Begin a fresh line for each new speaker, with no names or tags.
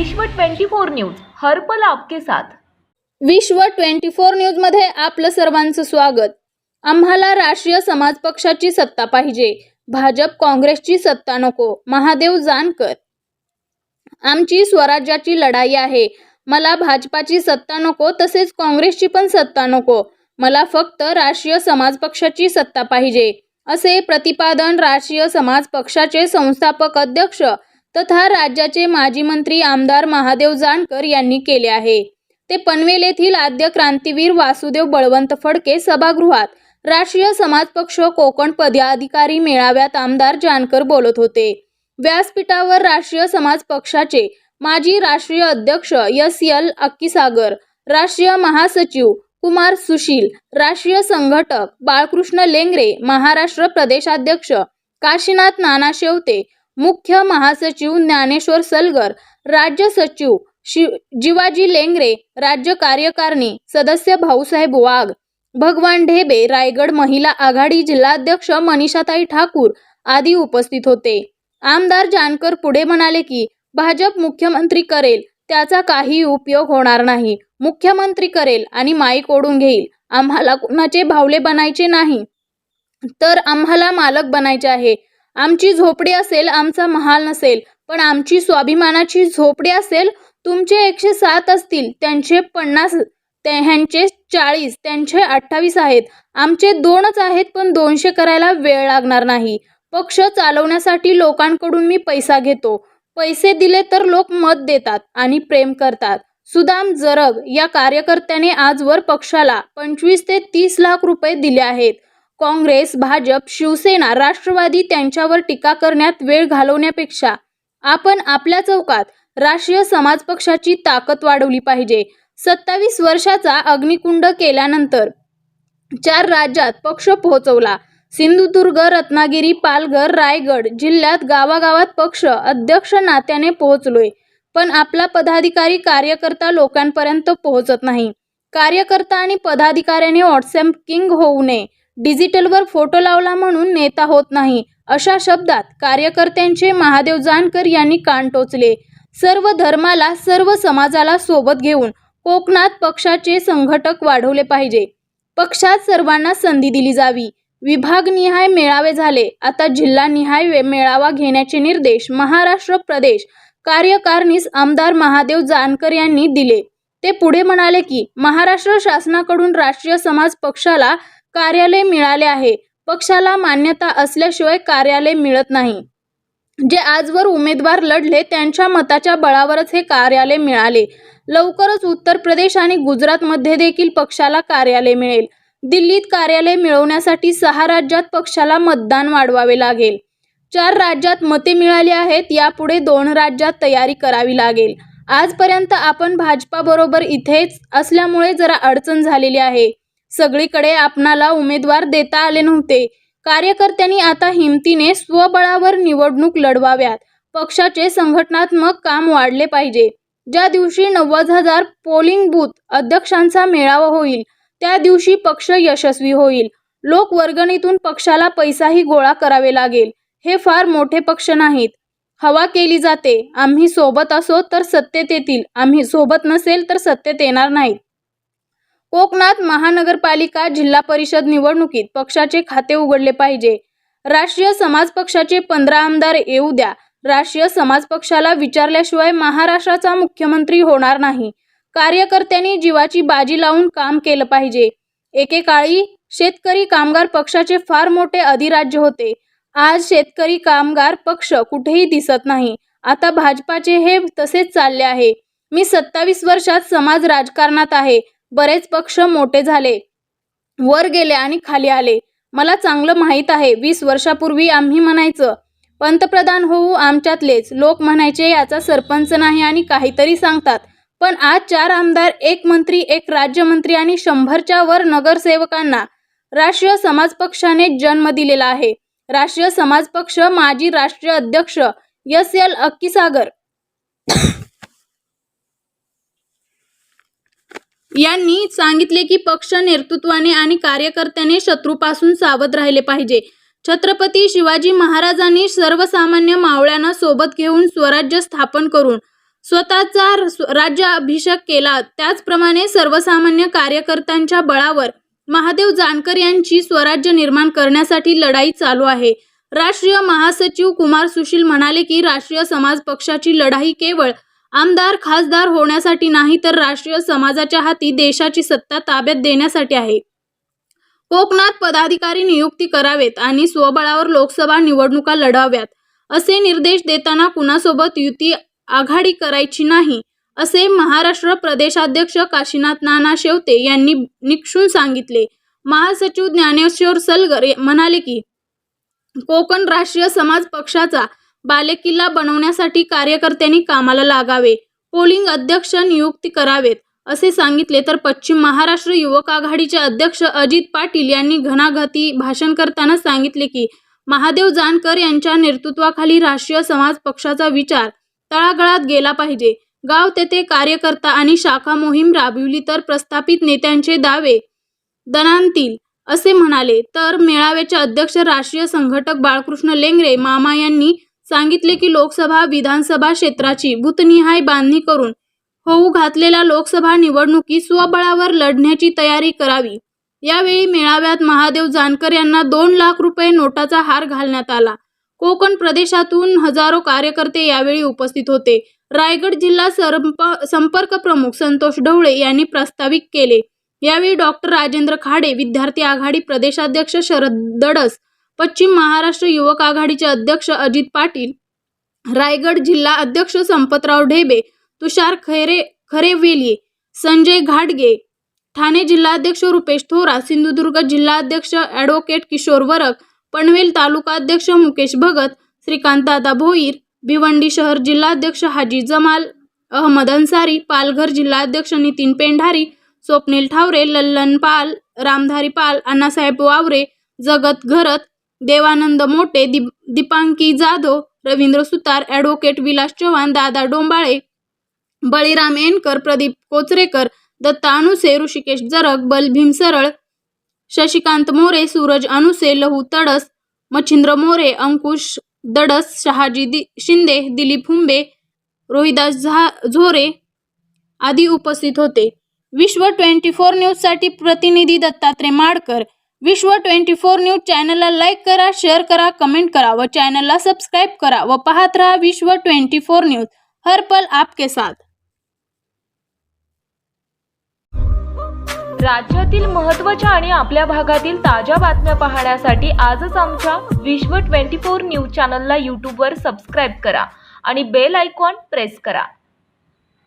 विश्व 24 न्यूज हरपल आपके साथ.
विश्व ट्वेंटी फोर न्यूजमध्ये आपलं सर्वांचं स्वागत. आम्हाला राष्ट्रीय समाज पक्षाची सत्ता पाहिजे. भाजप काँग्रेसची सत्ता नको. महादेव जानकर. आमची स्वराज्याची लढाई आहे. मला भाजपाची सत्ता नको तसेच काँग्रेसची पण सत्ता नको. मला फक्त राष्ट्रीय समाज पक्षाची सत्ता पाहिजे. असे प्रतिपादन राष्ट्रीय समाज पक्षाचे संस्थापक अध्यक्ष तथा राज्याचे माजी मंत्री आमदार महादेव जानकर यांनी केले आहे. ते पनवेल येथील आद्य क्रांतीवीर वासुदेव बळवंत फडके सभागृहात राष्ट्रीय समाज पक्ष कोकण पदाधिकारी मेळाव्यात आमदार जानकर बोलत होते. व्यासपीठावर राष्ट्रीय समाज पक्षाचे माजी राष्ट्रीय अध्यक्ष एस. एल. अक्कीसागर राष्ट्रीय महासचिव कुमार सुशील राष्ट्रीय संघटक बाळकृष्ण लेंगरे महाराष्ट्र प्रदेशाध्यक्ष काशीनाथ नाना शेवते मुख्य महासचिव ज्ञानेश्वर सलगर राज्य सचिव शिव जिवाजी लेंगरे राज्य कार्यकारिणी सदस्य भाऊसाहेब वाघ भगवान ढेबे रायगड महिला आघाडी जिल्हाध्यक्ष मनीषाताई ठाकूर आदी उपस्थित होते. आमदार जानकर पुढे म्हणाले की भाजप मुख्यमंत्री करेल त्याचा काही उपयोग होणार नाही. मुख्यमंत्री करेल आणि माईक ओढून घेईल. आम्हाला कुणाचे भावले बनायचे नाही. तर आम्हाला मालक बनायचे आहे. आमची झोपडी असेल आमचा महाल नसेल पण आमची स्वाभिमानाची झोपडी असेल तुमचे एकशे सात असतील त्यांचे पन्नास ते ह्यांचे चाळीस त्यांचे अठ्ठावीस आहेत. आमचे दोनच आहेत पण दोनशे करायला वेळ लागणार नाही. पक्ष चालवण्यासाठी लोकांकडून मी पैसा घेतो. पैसे दिले तर लोक मत देतात आणि प्रेम करतात. सुदाम जरग या कार्यकर्त्याने आजवर पक्षाला पंचवीस ते तीस लाख रुपये दिले आहेत. काँग्रेस भाजप शिवसेना राष्ट्रवादी त्यांच्यावर टीका करण्यात वेळ घालवण्यापेक्षा आपण आपल्या चौकात राष्ट्रीय समाज पक्षाची ताकद वाढवली पाहिजे. सत्तावीस वर्षाचा अग्निकुंड केल्यानंतर चार राज्यात पक्ष पोहोचवला. सिंधुदुर्ग रत्नागिरी पालघर रायगड जिल्ह्यात गावागावात पक्ष अध्यक्ष नात्याने पोहोचलोय. पण आपला पदाधिकारी कार्यकर्ता लोकांपर्यंत पोहोचत नाही. कार्यकर्ता आणि पदाधिकाऱ्याने व्हॉट्सॲप किंग होऊ नये. डिजिटलवर फोटो लावला म्हणून नेता होत नाही अशा शब्दात कार्यकर्त्यांचे महादेव जानकर यांनी कान टोचले. सर्व धर्माला सर्व समाजाला सोबत घेऊन कोकणात पक्षाचे संघटक वाढवले पाहिजे. पक्षात सर्वांना संधी दिली जावी. विभागनिहाय मेळावे झाले. आता जिल्हानिहाय वे- मेळावा घेण्याचे निर्देश महाराष्ट्र प्रदेश कार्यकारणीस आमदार महादेव जानकर यांनी दिले. ते पुढे म्हणाले की महाराष्ट्र शासनाकडून राष्ट्रीय समाज पक्षाला कार्यालय मिळाले आहे. पक्षाला मान्यता असल्याशिवाय कार्यालय मिळत नाही. जे आजवर उमेदवार लढले त्यांच्या मताच्या बळावरच हे कार्यालय मिळाले. लवकरच उत्तर प्रदेश आणि गुजरातमध्ये देखील पक्षाला कार्यालय मिळेल. दिल्लीत कार्यालय मिळवण्यासाठी सहा राज्यात पक्षाला मतदान वाढवावे लागेल. चार राज्यात मते मिळाली आहेत यापुढे दोन राज्यात तयारी करावी लागेल. आजपर्यंत आपण भाजपाबरोबर इथेच असल्यामुळे जरा अडचण झालेली आहे. सगळीकडे आपणाला उमेदवार देता आले नव्हते. कार्यकर्त्यांनी आता हिमतीने स्वबळावर निवडणूक लढवाव्यात. पक्षाचे संघटनात्मक काम वाढले पाहिजे. ज्या दिवशी नव्वद हजार पोलिंग बूथ अध्यक्षांचा मेळावा होईल त्या दिवशी पक्ष यशस्वी होईल. लोक वर्गणीतून पक्षाला पैसाही गोळा करावे लागेल. हे फार मोठे पक्ष नाहीत. हवा केली जाते. आम्ही सोबत असो तर सत्तेत येतील. आम्ही सोबत नसेल तर सत्तेत येणार नाहीत. कोकणात महानगरपालिका जिल्हा परिषद निवडणुकीत पक्षाचे खाते उघडले पाहिजे. राष्ट्रीय समाज पक्षाचे पंधरा आमदार येऊ द्या. राष्ट्रीय समाज पक्षाला विचारल्याशिवाय महाराष्ट्राचा मुख्यमंत्री होणार नाही. कार्यकर्त्यांनी जीवाची बाजी लावून काम केलं पाहिजे. एकेकाळी शेतकरी कामगार पक्षाचे फार मोठे अधिराज्य होते. आज शेतकरी कामगार पक्ष कुठेही दिसत नाही. आता भाजपाचे हे तसेच चालले आहे. मी सत्तावीस वर्षात समाज राजकारणात आहे. बरेच पक्ष मोठे झाले. वर गेले आणि खाली आले. मला चांगलं माहीत आहे वीस वर्षापूर्वी आम्ही म्हणायचं पंतप्रधान होऊ आमच्यातलेच. लोक म्हणायचे याचा सरपंच नाही आणि काहीतरी सांगतात. पण आज चार आमदार एक मंत्री एक राज्यमंत्री आणि शंभरच्या वर नगरसेवकांना राष्ट्रीय समाज पक्षाने जन्म दिलेला आहे. राष्ट्रीय समाज पक्ष माजी राष्ट्रीय अध्यक्ष एस एल अक्कीसागर यांनी सांगितले की पक्ष नेतृत्वाने आणि कार्यकर्त्याने शत्रूपासून सावध राहिले पाहिजे. छत्रपती शिवाजी महाराजांनी सर्वसामान्य मावळ्यांना सोबत घेऊन स्वराज्य स्थापन करून स्वतःचा राज्य राज्याभिषेक केला. त्याचप्रमाणे सर्वसामान्य कार्यकर्त्यांच्या बळावर महादेव जानकर यांची स्वराज्य निर्माण करण्यासाठी लढाई चालू आहे. राष्ट्रीय महासचिव कुमार सुशील म्हणाले की राष्ट्रीय समाज पक्षाची लढाई केवळ आमदार खासदार होण्यासाठी नाही तर राष्ट्रीय समाजाच्या हाती देशाची सत्ता ताब्यात देण्यासाठी आहे. कोकणात पदाधिकारी नियुक्ती करावेत आणि स्वबळावर लोकसभा निवडणुका लढाव्यात. असे निर्देश देताना कुणासोबत युती आघाडी करायची नाही असे महाराष्ट्र प्रदेशाध्यक्ष काशीनाथ नाना शेवते यांनी निक्षून सांगितले. महासचिव ज्ञानेश्वर सलगर म्हणाले की कोकण राष्ट्रीय समाज पक्षाचा बालेकिल्ला बनवण्यासाठी कार्यकर्त्यांनी कामाला लागावे. पोलिंग अध्यक्ष नियुक्ती करावेत असे सांगितले तर पश्चिम महाराष्ट्र युवक आघाडीचे अध्यक्ष अजित पाटील यांनी घणाघाती भाषण करताना सांगितले की महादेव जानकर यांच्या नेतृत्वाखाली राष्ट्रीय समाज पक्षाचा विचार तळागळात गेला पाहिजे. गाव तेथे कार्यकर्ता आणि शाखा मोहीम राबविली तर प्रस्थापित नेत्यांचे दावे दणांतील असे म्हणाले. तर मेळाव्याचे अध्यक्ष राष्ट्रीय संघटक बाळकृष्ण लेंगरे मामा यांनी सांगितले की लोकसभा विधानसभा क्षेत्राची भूतनिहाय बांधणी करून होऊ घातलेल्या लोकसभा निवडणुकी स्वबळावर लढण्याची तयारी करावी. यावेळी मेळाव्यात महादेव जानकर यांना दोन लाख रुपये नोटाचा हार घालण्यात आला. कोकण प्रदेशातून हजारो कार्यकर्ते यावेळी उपस्थित होते. रायगड जिल्हा संप संपर्क प्रमुख संतोष ढवळे यांनी प्रास्ताविक केले. यावेळी डॉक्टर राजेंद्र खाडे विद्यार्थी आघाडी प्रदेशाध्यक्ष शरद दडस पश्चिम महाराष्ट्र युवक आघाडीचे अध्यक्ष अजित पाटील रायगड जिल्हा अध्यक्ष संपतराव ढेबे तुषार खैरे खरेवेली संजय घाटगे ठाणे जिल्हाध्यक्ष रुपेश थोरा सिंधुदुर्ग जिल्हाध्यक्ष ॲडव्होकेट किशोर वरक पनवेल तालुकाध्यक्ष मुकेश भगत श्रीकांतदादा भोईर भिवंडी शहर जिल्हाध्यक्ष हाजी जमाल अहमद अन्सारी पालघर जिल्हाध्यक्ष नितीन पेंढारी स्वप्नील ठावरे लल्लन पाल रामधारी पाल अण्णासाहेब वावरे जगत घरत देवानंद मोटे दीप दीपांकी जाधव रवींद्र सुतार ॲडव्होकेट विलास चव्हाण दादा डोंबाळे बळीराम एनकर प्रदीप कोचरेकर दत्ता अनुसे ऋषिकेश जरग बल सरळ शशिकांत मोरे सूरज अनुसे लहू तडस मच्छिंद्र मोरे अंकुश दडस शहाजी दि शिंदे दिलीप हुंबे रोहिदास झा झोरे आदी उपस्थित होते. विश्व ट्वेंटी फोर न्यूजसाठी प्रतिनिधी Dattatray Madkar Vishwa twenty four news चॅनलला लाईक करा शेअर करा कमेंट करा व चॅनलला सबस्क्राईब करा व पाहत रहा विश्व ट्वेंटी फोर न्यूज. हर पल आपके साथ.
राज्यातील महत्त्वाच्या आणि आपल्या भागातील ताज्या बातम्या पाहण्यासाठी आजच आमच्या विश्व ट्वेंटी फोर न्यूज चॅनलला यूट्यूबवर सबस्क्राईब करा आणि बेल आयकॉन प्रेस करा.